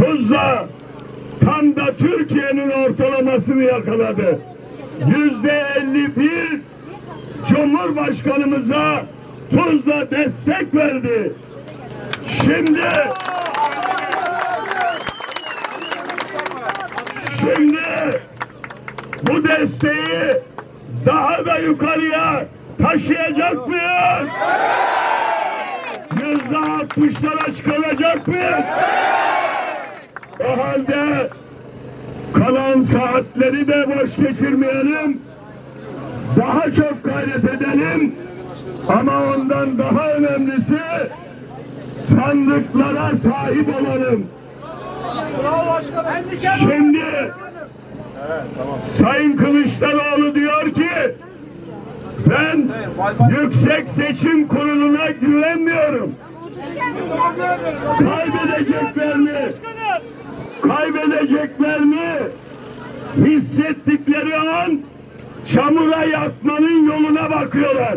Tuzla tam da Türkiye'nin ortalamasını yakaladı. Yüzde 51 Cumhurbaşkanımıza Tuzla destek verdi. Şimdi Şimdi bu desteği daha da yukarıya taşıyacak mıyız? Yüzde altmışlara çıkaracak mıyız? O halde kalan saatleri de boş geçirmeyelim. Daha çok gayret edelim. Ama ondan daha önemlisi sandıklara sahip olalım. Şimdi Sayın Kılıçdaroğlu diyor ki ben Yüksek Seçim Kurulu'na güvenmiyorum. Kaybedeceklerini kaybedeceklerini hissettikleri an çamura yatmanın yoluna bakıyorlar.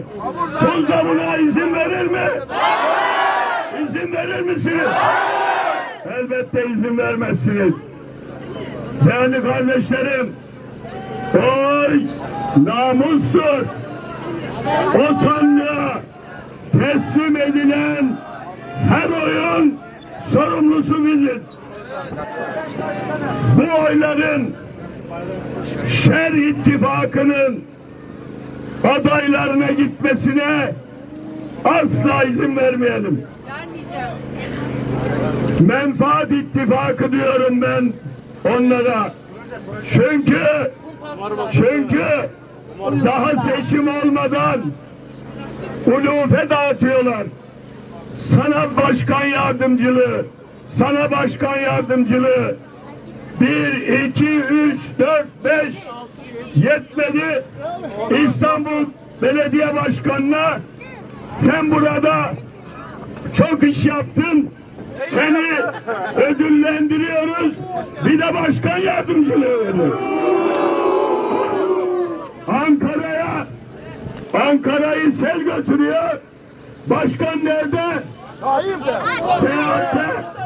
Tuzla buna izin verir mi? İzin verir misiniz? Elbette izin vermezsiniz. Değerli kardeşlerim, oy namustur. O sandığa teslim edilen her oyun sorumlusu biziz. Bu oyların şer ittifakının adaylarına gitmesine asla izin vermeyelim. Menfaat ittifakı diyorum ben onlara. Çünkü çünkü daha seçim olmadan ulufe dağıtıyorlar. Sana başkan yardımcılığı, sana başkan yardımcılığı. Bir, iki, üç, dört, beş yetmedi. İstanbul Belediye Başkanı'na sen burada çok iş yaptın. Seni ödüllendiriyoruz. Bir de başkan yardımcılığı veriyoruz. Ankara'ya Ankara'yı sel götürüyor. Başkan nerede? Seyahatte.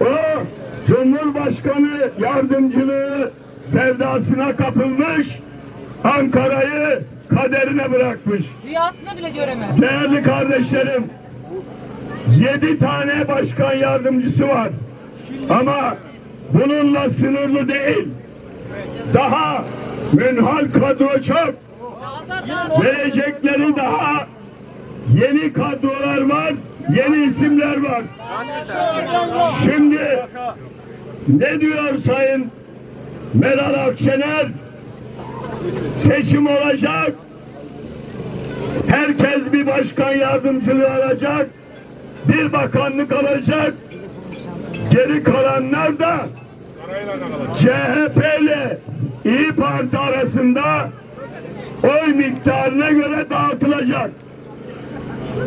O Cumhurbaşkanı yardımcılığı sevdasına kapılmış. Ankara'yı kaderine bırakmış. Rüyasında bile göremez. Değerli kardeşlerim, yedi tane başkan yardımcısı var. Ama bununla sınırlı değil. Daha münhal kadro çok. Gelecekleri daha yeni kadrolar var, yeni isimler var. Şimdi ne diyor Sayın Meral Akşener? Seçim olacak. Herkes bir başkan yardımcılığı alacak. Bir bakanlık alacak. Geri kalanlar da CHP ile İyi Parti arasında oy miktarına göre dağıtılacak.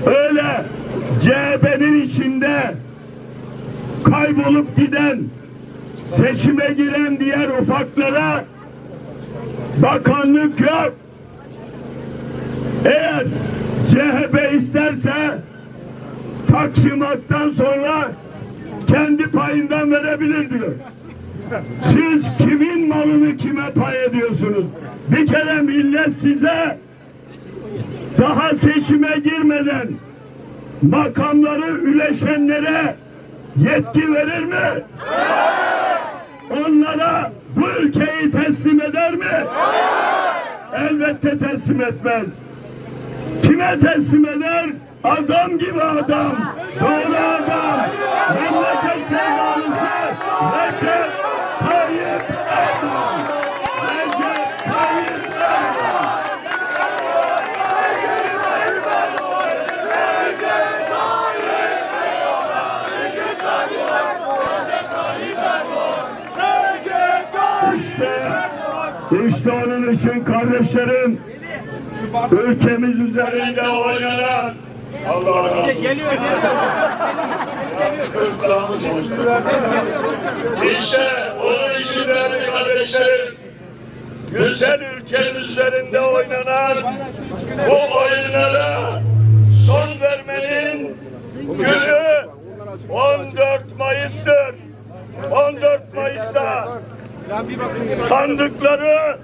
Öyle CHP'nin içinde kaybolup giden seçime giren diğer ufaklara bakanlık yok. Eğer CHP isterse Taksimat'tan sonra kendi payından verebilir diyor. Siz kimin malını kime pay ediyorsunuz? Bir kere millet size daha seçime girmeden makamları üleşenlere yetki verir mi? Onlara bu ülkeyi teslim eder mi? Elbette teslim etmez. Kime teslim eder? Adam gibi adam. Doğru adam. Memleket sevdalısı. Recep Tayyip Erdoğan. Recep Tayyip Erdoğan. İşte, onun için kardeşlerim ülkemiz üzerinde oynanan Allah razı olsun. İşte onun için değerli kardeşlerim güzel ülkemiz üzerinde oynanan bu oyunlara son vermenin günü 14 Mayıs'tır. Sandıkları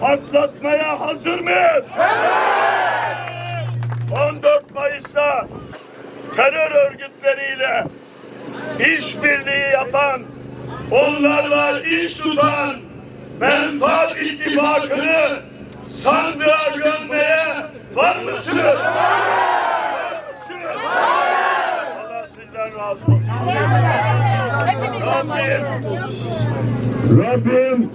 patlatmaya hazır mıyız? 14 Mayıs'ta terör örgütleriyle işbirliği yapan, onlarla iş tutan menfaat ittifakını sandığa gömmeye var mısınız? Var mısınız? Allah sizden razı olsun. Rabbim, Rabbim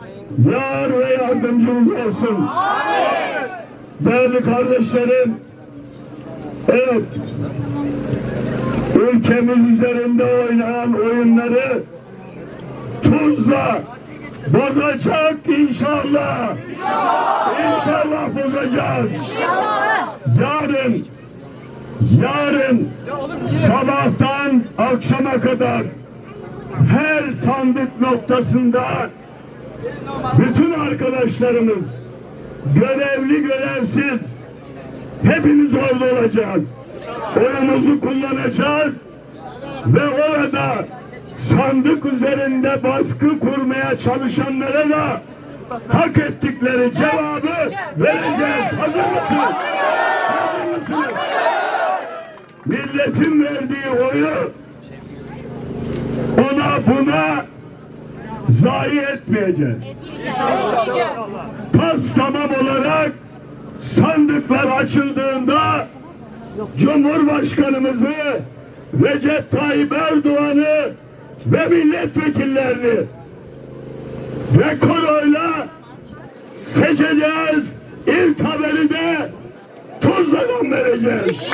yar ve yardımcımız olsun. Değerli kardeşlerim, evet, ülkemiz üzerinde oynanan oyunları tuzla bozacak inşallah. İnşallah bozacağız. Yarın, yarın sabahtan akşama kadar her sandık noktasında bütün arkadaşlarımız görevli görevsiz hepimiz orada olacağız. Oyumuzu kullanacağız ve orada sandık üzerinde baskı kurmaya çalışanlara da hak ettikleri cevabı vereceğiz. Hazır mısınız? Hazır mısınız? Milletin verdiği oyu buna zayi etmeyeceğiz. Tas tamam olarak sandıklar açıldığında Cumhurbaşkanımızı Recep Tayyip Erdoğan'ı ve milletvekillerini rekor oyla seçeceğiz. İlk haberi de Tuzla'dan vereceğiz.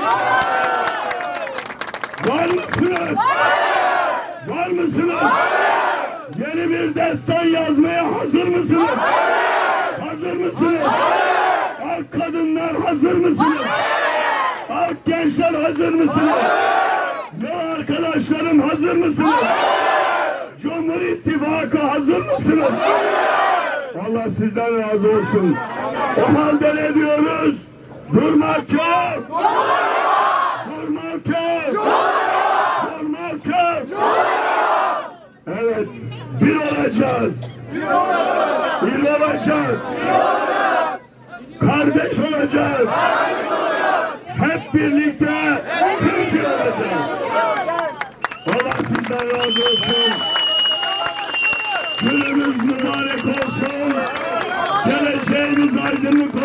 Var mısınız? Var mısınız? Yeni bir destan yazmaya hazır mısınız? Hazır mısınız? Ak kadınlar hazır mısınız? Ak gençler hazır mısınız? Ve arkadaşlarım hazır mısınız? Cumhur İttifakı hazır mısınız? Allah sizden razı olsun. O halde ne diyoruz? Durmak yok. Durmak yok. Durmak yok. Evet, bir olacağız. Bir olacağız. Kardeş olacağız. Hep birlikte Türkiye olacağız. Allah sizden razı olsun. Günümüz mübarek olsun. Geleceğimiz aydınlık